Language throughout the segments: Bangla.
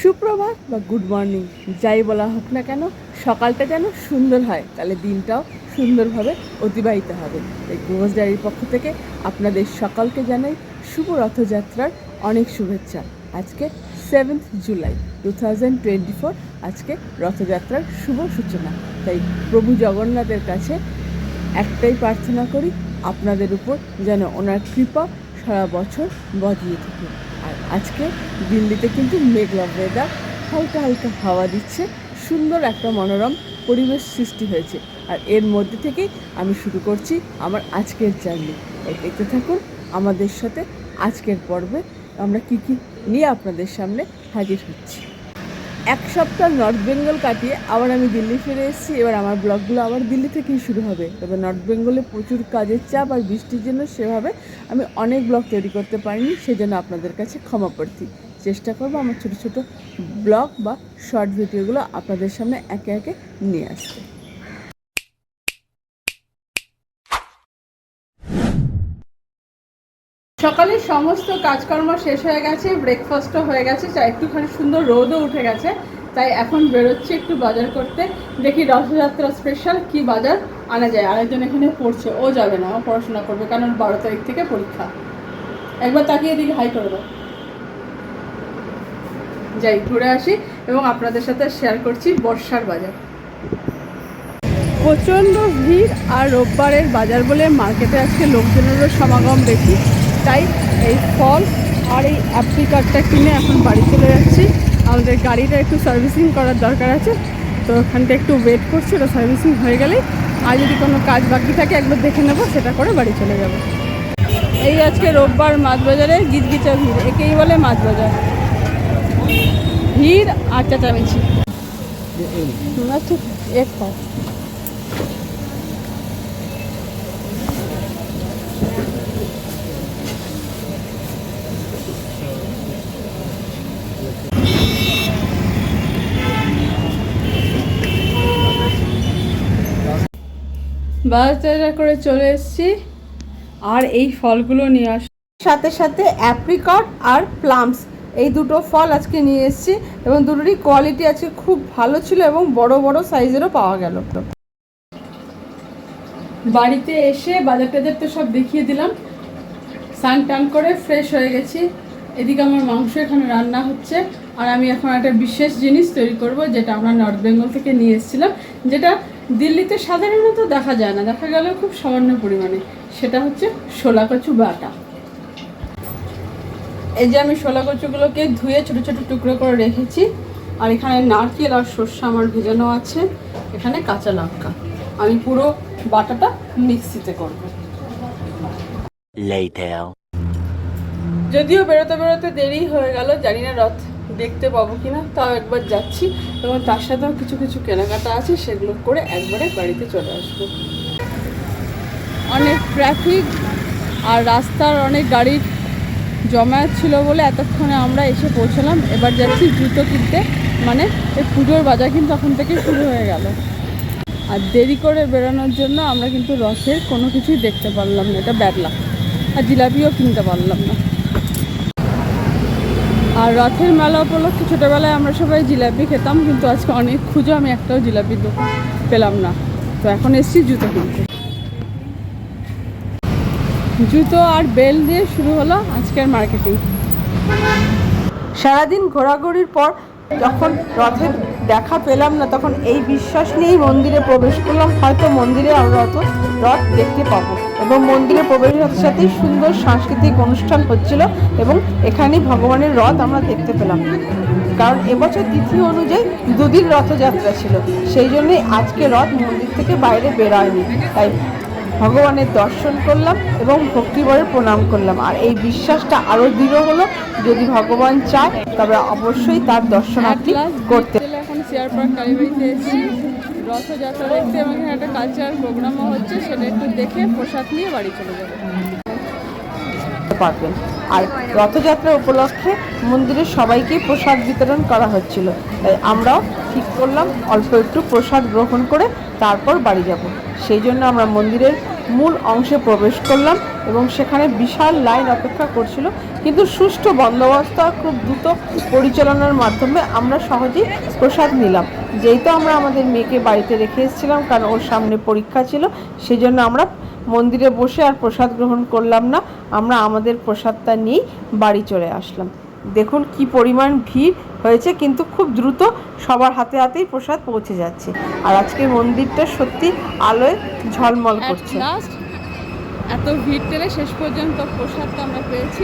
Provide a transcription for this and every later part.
সুপ্রভাত বা গুড মর্নিং, যাই বলা হোক না কেন, সকালটা যেন সুন্দর হয়, তাহলে দিনটাও সুন্দরভাবে অতিবাহিত হবে। এই গোস ডায়েরির পক্ষ থেকে আপনাদের সকলকে জানাই শুভ রথযাত্রার অনেক শুভেচ্ছা। আজকে seventh July two thousand twenty four আজকে রথযাত্রার শুভ সূচনা। তাই প্রভু জগন্নাথের কাছে একটাই প্রার্থনা করি, আপনাদের উপর যেন ওনার কৃপা সারা বছর বজিয়ে থাকে। আর আজকে দিল্লিতে কিন্তু মেঘলা ওয়েদার হালকা হালকা হাওয়া দিচ্ছে, সুন্দর একটা মনোরম পরিবেশ সৃষ্টি হয়েছে। আর এর মধ্যে থেকেই আমি শুরু করছি আমার আজকের জার্নি এতে থাকুন আমাদের সাথে আজকের পর্বে আমরা কি কি নিয়ে আপনাদের সামনে হাজির হচ্ছি। এক সপ্তাহ নর্থ বেঙ্গল কাটিয়ে আবার আমি দিল্লি ফিরে এসেছি। এবার আমার ব্লগগুলো আবার দিল্লি থেকেই শুরু হবে। তবে নর্থ বেঙ্গলে প্রচুর কাজের চাপ আর বৃষ্টির জন্য সেভাবে আমি অনেক ব্লগ তৈরি করতে পারিনি, সেজন্য আপনাদের কাছে ক্ষমা প্রার্থী। চেষ্টা করব আমার ছোটো ছোটো ব্লগ বা শর্ট ভিডিওগুলো আপনাদের সামনে একে একে নিয়ে আসতে। সকালে সমস্ত কাজকর্ম শেষ হয়ে গেছে ব্রেকফাস্টও হয়ে গেছে চা একটুখানি সুন্দর রোদও উঠে গেছে, তাই এখন বেরোচ্ছি একটু বাজার করতে। দেখি রথযাত্রা স্পেশাল কি বাজার আনা যায়। আরেকজন এখানে পড়ছে, ও যাবে না, ও পড়াশোনা করবে, কারণ বারো তারিখ থেকে পরীক্ষা। একবার তাকিয়ে দিকে হাই করে দাও। যাই, ঘুরে আসি এবং আপনাদের সাথে শেয়ার করছি বর্ষার বাজার। প্রচণ্ড ভিড় আর রোববারের বাজার বলে মার্কেটে আজকে লোকজনেরও সমাগম বেশি। তাই এই ফল আর এই অ্যাপ্লিকারটা কিনে এখন বাড়ি চলে যাচ্ছি। আমাদের গাড়িটা একটু সার্ভিসিং করার দরকার আছে। তো ওখানটা একটু ওয়েট করছি ওটা সার্ভিসিং হয়ে গেলেই। আর যদি কোনো কাজ বাকি থাকে একবার দেখে নেব সেটা করে বাড়ি চলে যাব। এই আজকে রোববার মাছ বাজারে গিজগিচা ভিড় একেই বলে মাছ বাজার ভিড় আর চেঁচামেচি। ঠিক এক পাও বাজার করে চলে এসেছি আর এই ফলগুলো নিয়ে আস সাথে সাথে অ্যাপ্রিকট আর প্লামস এই দুটো ফল আজকে নিয়ে এসেছি এবং দুটোরই কোয়ালিটি আজকে খুব ভালো ছিল এবং বড় বড় সাইজেরও পাওয়া গেল। বাড়িতে এসে বাজার টাজার তো সব দেখিয়ে দিলাম। স্নান টান করে ফ্রেশ হয়ে গেছি। এদিকে আমার মাংস এখানে রান্না হচ্ছে। আর আমি এখন একটা বিশেষ জিনিস তৈরি করব যেটা আমরা নর্থ বেঙ্গল থেকে নিয়ে এসেছিলাম যেটা দিল্লিতে সাধারণত দেখা যায় না দেখা গেলেও খুব সামান্য পরিমাণে। সেটা হচ্ছে শোলা কচু বাটা। এই যে আমি শোলা কচুগুলোকে ধুয়ে ছোট ছোট টুকরো করে রেখেছি আর এখানে নারকেল আর সর্ষে আমার ভেজানো আছে এখানে কাঁচা লঙ্কা। আমি পুরো বাটাটা মিক্সিতে করব। যদিও বেরোতে বেরোতে দেরি হয়ে গেল জানি না রথ দেখতে পাবো কিনা, তাও একবার যাচ্ছি। এবং তার সাথেও কিছু কিছু কেনাকাটা আছে, সেগুলো করে একবারে বাড়িতে চলে আসব। অনেক ট্রাফিক আর রাস্তার অনেক গাড়ির জমায়েত ছিল বলে এতক্ষণে আমরা এসে পৌঁছলাম। এবার যাচ্ছি জুতো কিনতে। মানে এই পুজোর বাজার কিন্তু এখন থেকে শুরু হয়ে গেল। আর দেরি করে বেরোনোর জন্য আমরা কিন্তু রসের কোনো কিছুই দেখতে পারলাম না। এটা ব্যাড আর জিলাপিও কিনতে পারলাম না। আর রথের মেলা উপলক্ষে ছোটোবেলায় আমরা সবাই জিলাপি খেতাম, কিন্তু আজকে অনেক খুঁজে, আমি একটাও জিলাপির দোকান পেলাম না। তো এখন এসছি জুতো কিনতে। জুতো আর বেল দিয়ে শুরু হলো আজকের মার্কেটিং। সারাদিন ঘোরাঘুরির পর যখন রথের দেখা পেলাম না তখন এই বিশ্বাস নিয়েই মন্দিরে প্রবেশ করলাম। হয়তো মন্দিরে আমরা অত রথ দেখতে পাবো। এবং মন্দিরে প্রবেশের সাথে সাথেই সুন্দর সাংস্কৃতিক অনুষ্ঠান হচ্ছিল এবং এখানেই ভগবানের রথ আমরা দেখতে পেলাম। কারণ এবছর তিথি অনুযায়ী দুদিন রথযাত্রা ছিল। সেই জন্যই আজকে রথ মন্দির থেকে বাইরে বেরোয়নি তাই ভগবানের দর্শন করলাম এবং ভক্তিভরে প্রণাম করলাম। আর এই বিশ্বাসটা আরও দৃঢ় হলো। যদি ভগবান চায় তবে অবশ্যই তার দর্শনার্থী করতে এখন চেয়ার পার্ক, কালীবাড়িতে এসেছি রথযাত্রা দেখতে এবং এখানে একটা কালচারাল প্রোগ্রামও হচ্ছে, সেটা একটু দেখে প্রসাদ নিয়ে বাড়ি চলে যাব। পারবেন। আর রথযাত্রা উপলক্ষে মন্দিরে সবাইকে প্রসাদ বিতরণ করা হচ্ছিল। তাই আমরাও ঠিক করলাম, অল্প একটু প্রসাদ গ্রহণ করে তারপর বাড়ি যাব। সেই জন্য আমরা মন্দিরের মূল অংশে প্রবেশ করলাম এবং সেখানে বিশাল লাইন অপেক্ষা করছিল কিন্তু সুষ্ঠু বন্দোবস্ত খুব দ্রুত পরিচালনার মাধ্যমে আমরা সহজেই প্রসাদ নিলাম। যেহেতু আমরা আমাদের মেয়েকে বাড়িতে রেখে এসেছিলাম কারণ ওর সামনে পরীক্ষা ছিল সেই জন্য আমরা মন্দিরে বসে আর প্রসাদ গ্রহণ করলাম না। আমরা আমাদের প্রসাদটা নিয়েই বাড়ি চলে আসলাম। দেখুন কি পরিমাণ ভিড় হয়েছে কিন্তু খুব দ্রুত সবার হাতে হাতেই প্রসাদ পৌঁছে যাচ্ছে। আর আজকে মন্দিরটা সত্যি আলোয় ঝলমল করছে। এত ভিড় টেলে শেষ পর্যন্ত প্রসাদটা আমরা পেয়েছি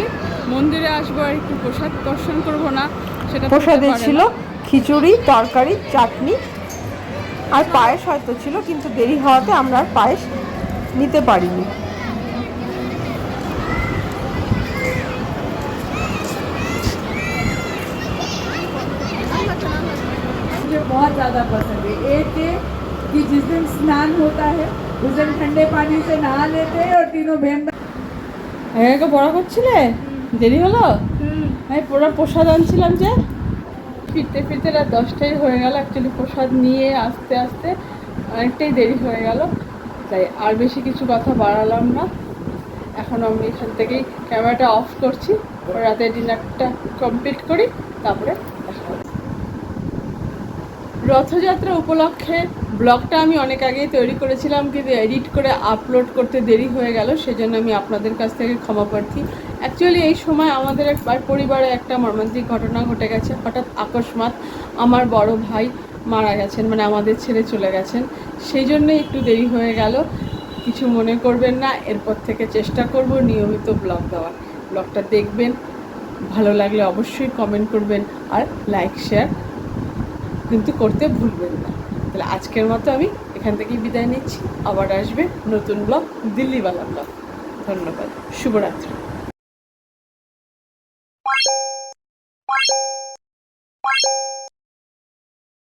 মন্দিরে আসবো আর একটু প্রসাদ দর্শন করব না সেটা তো হতে প্রসাদে পারে ছিল না। খিচুড়ি তরকারি চাটনি আর পায়েস হয়তো ছিল কিন্তু দেরি হওয়াতে আমরা আর পায়েস নিতে পারিনি मुझे बहुत ज़्यादा पसंद है एक ये कि जिस दिन स्नान होता है उस दिन ठंडे पानी से नहा लेते हैं और तीनों बहन একে পড়া করছিলে দেরি হলো আমি পুরো প্রসাদ আনছিলাম যে ফিরতে ফিরতে রাত দশটাই হয়ে গেল অ্যাকচুয়ালি প্রসাদ নিয়ে আস্তে আস্তে অনেকটাই দেরি হয়ে গেল তাই আর বেশি কিছু কথা বাড়ালাম না এখন আমি এখান থেকেই ক্যামেরাটা অফ করছি রাতের ডিনারটা কমপ্লিট করি তারপরে দেখা হবে রথযাত্রা উপলক্ষে ব্লগটা আমি অনেক আগেই তৈরি করেছিলাম, কিন্তু এডিট করে আপলোড করতে দেরি হয়ে গেল, সেজন্য আমি আপনাদের কাছ থেকে ক্ষমা প্রার্থী। অ্যাকচুয়ালি এই সময় আমাদের একবার পরিবারে একটা মর্মান্তিক ঘটনা ঘটে গেছে, হঠাৎ আকস্মাত আমার বড় ভাই মারা গেছেন মানে আমাদের ছেড়ে চলে গেছেন। সেই জন্যই একটু দেরি হয়ে গেল। কিছু মনে করবেন না, এরপর থেকে চেষ্টা করব নিয়মিত ব্লগ দেওয়ার। ব্লগটা দেখবেন, ভালো লাগলে অবশ্যই কমেন্ট করবেন, আর লাইক শেয়ার কিন্তু করতে ভুলবেন না। তাহলে আজকের মতো আমি এখান থেকেই বিদায় নিচ্ছি। আবার আসবে নতুন ব্লগ, দিল্লিওয়ালা ব্লগ। ধন্যবাদ। শুভরাত্রি।